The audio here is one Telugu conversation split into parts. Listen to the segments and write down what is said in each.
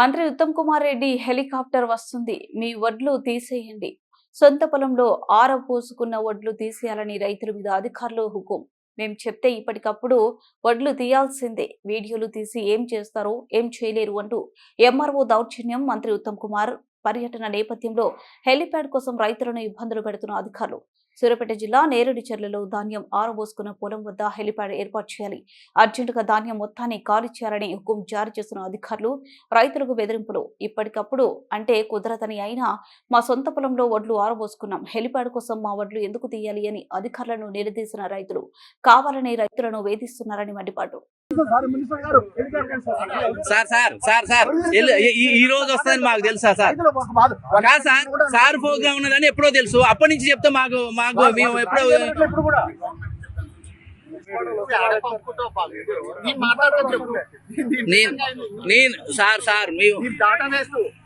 మంత్రి ఉత్తమ్ కుమార్ రెడ్డి హెలికాప్టర్ వస్తుంది. మీ వడ్లు తీసేయండి. సొంత పొలంలో ఆర పోసుకున్న వడ్లు తీసేయాలని రైతుల మీద అధికారులు హుకుం. మేం చెప్తే ఇప్పటికప్పుడు వడ్లు తీయాల్సిందే. వీడియోలు తీసి ఏం చేస్తారో ఏం చేయలేరు అంటూ ఎంఆర్ఓ దౌర్జన్యం మంత్రి ఉత్తమ్ కుమార్. పర్యటన నేపథ్యంలో హెలిప్యాడ్ కోసం రైతులను ఇబ్బందులు పెడుతున్న అధికారులు. సూర్యాపేట జిల్లా నేరుడి చెర్లలో ధాన్యం ఆరబోసుకున్న పొలం వద్ద హెలిప్యాడ్ ఏర్పాటు చేయాలి. అర్జెంటుగా ధాన్యం మొత్తాన్ని ఖాళీ చేయాలని హుకుం జారీ చేసిన అధికారులు రైతులకు బెదిరింపులు. ఇప్పటికప్పుడు అంటే కుదరదని అయినా మా సొంత పొలంలో వడ్లు ఆరబోసుకున్నాం. హెలిప్యాడ్ కోసం మా వడ్లు ఎందుకు తీయాలి అని అధికారులను నిలదీసిన రైతులు కావాలని రైతులను వేధిస్తున్నారని మండిపాటు సార్ సార్ సార్ సార్ ఈ- రోజు వస్తుందని మాకు తెలుసా సార్ కాదు సార్ సార్ ప్రోగ్రామ్ ఉన్నదని ఎప్పుడో తెలుసు అప్పటి నుంచి చెప్తే మాకు మాకు మేము ఎప్పుడో నేను నేను సార్ సార్ మేము?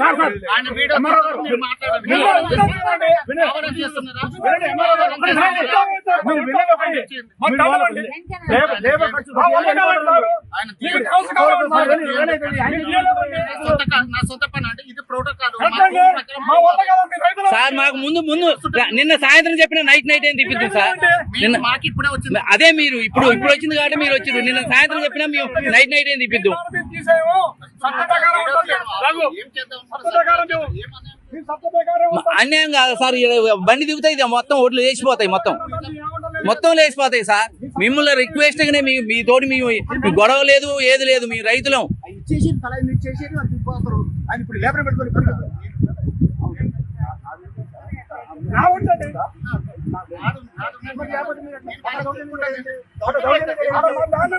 సార్. మాకు. మీకు మాకు ముందు ముందు నిన్న సాయంత్రం చెప్పిన నైట్ నైట్ ఏం తిప్పిద్దాం సార్? నిన్న అదే మీరు ఇప్పుడు ఇప్పుడు వచ్చింది కాబట్టి మీరు వచ్చారు నిన్న సాయంత్రం చెప్పినా మేము నైట్ నైట్ ఏం తిప్పిద్దాం. అన్యాయం కాదు సార్ బండి దిగుతాయి మొత్తం ఓట్లు లేచిపోతాయి మొత్తం మొత్తం లేచిపోతాయి సార్ మిమ్మల్ని రిక్వెస్ట్ గానే మీ మీ తోటి మీ గొడవ లేదు ఏది లేదు మీ రైతులం ఇచ్చేసి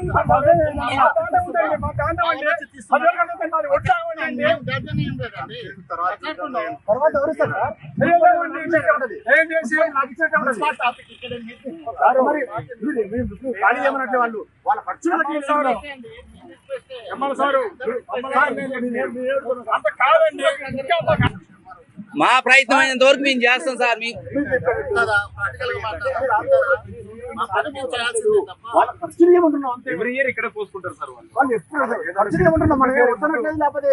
వాళ్ళు మా తర్వాత ఎవరు సార్? ఏం చేసి ఖాళీ చేయమన్నట్లే వాళ్ళు వాళ్ళ ఖర్చులు ఎమ్మెల్యే సారు అంత కాదండి మా ప్రయత్నం అయినంత వరకు మేము చేస్తాం సార్ మీకు వాళ్ళ ఖర్చులు ఏమంటున్నాం అంతే. ఎవ్రీ ఇయర్ ఇక్కడ పోసుకుంటారు సార్ వాళ్ళు. వాళ్ళు ఎప్పుడు ఖర్చులు ఏమంటున్నాం మనం వస్తున్నట్లేదు లేకపోతే